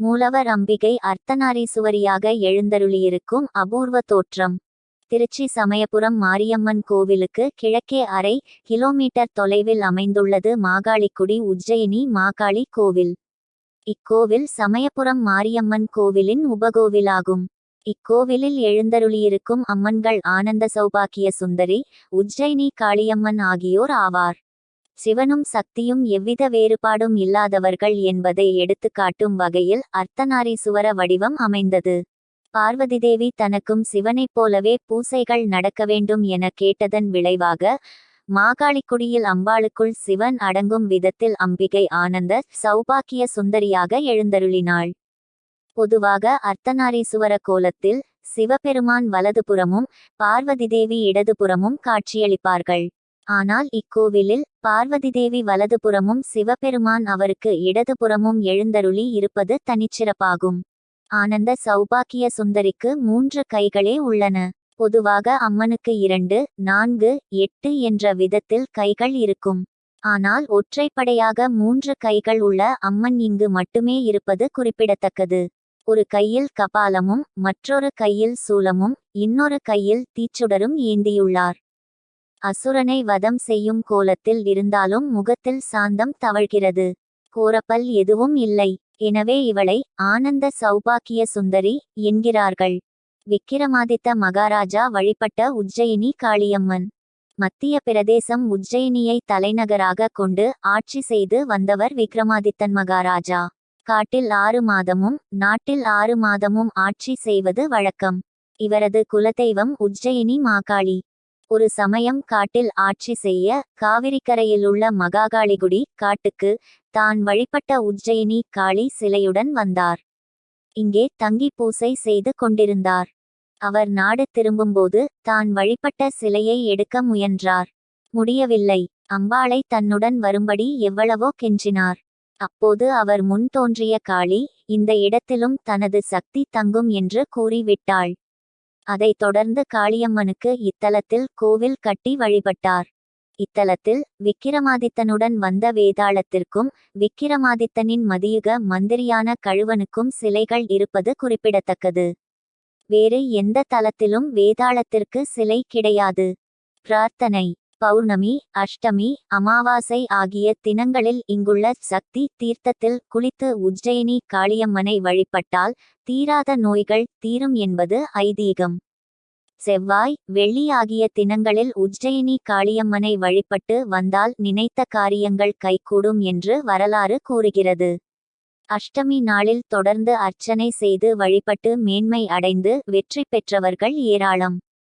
மூலவர் அம்பிகை அர்த்தநாரீசுவரியாக எழுந்தருளியிருக்கும் அபூர்வ தோற்றம். திருச்சி சமயபுரம் மாரியம்மன் கோவிலுக்கு கிழக்கே அரை கிலோமீட்டர் தொலைவில் அமைந்துள்ளது மாகாளிக்குடி உஜ்ஜயினி மாகாளி கோவில். இக்கோவில் சமயபுரம் மாரியம்மன் கோவிலின் உபகோவிலாகும். இக்கோவிலில் எழுந்தருளியிருக்கும் அம்மன்கள் ஆனந்த சௌபாக்கிய சுந்தரி உஜ்ஜயினி காளியம்மன் ஆகியோர் ஆவார். சிவனும் சக்தியும் எவ்வித வேறுபாடும் இல்லாதவர்கள் என்பதை எடுத்துக்காட்டும் வகையில் அர்த்தநாரீசுவர வடிவம் அமைந்தது. பார்வதி தேவி தனக்கும் சிவனைப் போலவே பூசைகள் நடக்க வேண்டும் என கேட்டதன் விளைவாக மாகாளிக்குடியில் அம்பாளுக்குள் சிவன் அடங்கும் விதத்தில் அம்பிகை ஆனந்த சௌபாக்கிய சுந்தரியாக எழுந்தருளினாள். பொதுவாக அர்த்தநாரீசுவர கோலத்தில் சிவபெருமான் வலதுபுறமும் பார்வதி தேவி இடதுபுறமும் காட்சியளிப்பார்கள். ஆனால் இக்கோவிலில் பார்வதி தேவி வலதுபுறமும் சிவபெருமான் அவருக்கு இடதுபுறமும் எழுந்தருளி இருப்பது தனிச்சிறப்பாகும். ஆனந்த சௌபாக்கிய சுந்தரிக்கு மூன்று கைகளே உள்ளன. பொதுவாக அம்மனுக்கு இரண்டு நான்கு எட்டு என்ற விதத்தில் கைகள் இருக்கும். ஆனால் ஒற்றைப்படையாக மூன்று கைகள் உள்ள அம்மன் இங்கு மட்டுமே இருப்பது குறிப்பிடத்தக்கது. ஒரு கையில் கபாலமும் மற்றொரு கையில் சூலமும் இன்னொரு கையில் தீச்சுடரும் ஏந்தியுள்ளார். அசுரனை வதம் செய்யும் கோலத்தில் இருந்தாலும் முகத்தில் சாந்தம் தவழ்கிறது. கோரப்பல் எதுவும் இல்லை. எனவே இவளை ஆனந்த சௌபாக்கிய சுந்தரி என்கிறார்கள். விக்கிரமாதித்த மகாராஜா வழிபட்ட உஜ்ஜயினி காளியம்மன். மத்திய பிரதேசம் உஜ்ஜயினியை தலைநகராக கொண்டு ஆட்சி செய்து வந்தவர் விக்ரமாதித்தன் மகாராஜா. காட்டில் ஆறு மாதமும் நாட்டில் ஆறு மாதமும் ஆட்சி செய்வது வழக்கம். இவரது குலதெய்வம் உஜ்ஜயினி மாகாளி. ஒரு சமயம் காட்டில் ஆட்சி செய்ய காவிரிக்கரையிலுள்ள மகாகாளிகுடி காட்டுக்கு தான் வழிபட்ட உஜ்ஜயினி காளி சிலையுடன் வந்தார். இங்கே தங்கி பூசை செய்து கொண்டிருந்தார். அவர் நாடு திரும்பும்போது தான் வழிபட்ட சிலையை எடுக்க முயன்றார். முடியவில்லை. அம்பாளை தன்னுடன் வரும்படி எவ்வளவோ கெஞ்சினார். அப்போது அவர் முன் தோன்றிய காளி இந்த இடத்திலும் தனது சக்தி தங்கும் என்று கூறிவிட்டாள். அதைத் தொடர்ந்து காளியம்மனுக்கு இத்தலத்தில் கோவில் கட்டி வழிபட்டார். இத்தலத்தில் விக்கிரமாதித்தனுடன் வந்த வேதாளத்திற்கும் விக்கிரமாதித்தனின் மதியுக மந்திரியான கழுவனுக்கும் சிலைகள் இருப்பது குறிப்பிடத்தக்கது. வேறு எந்த தலத்திலும் வேதாளத்திற்கு சிலை கிடையாது. பிரார்த்தனை. பௌர்ணமி அஷ்டமி அமாவாசை ஆகிய தினங்களில் இங்குள்ள சக்தி தீர்த்தத்தில் குளித்து உஜ்ஜயினி காளியம்மனை வழிபட்டால் தீராத நோய்கள் தீரும் என்பது ஐதீகம். செவ்வாய் வெள்ளி ஆகிய தினங்களில் உஜ்ஜயினி காளியம்மனை வழிபட்டு வந்தால் நினைத்த காரியங்கள் கைகூடும் என்று வரலாறு கூறுகிறது. அஷ்டமி நாளில் தொடர்ந்து அர்ச்சனை செய்து வழிபட்டு மேன்மை அடைந்து வெற்றி பெற்றவர்கள் ஏராளம்.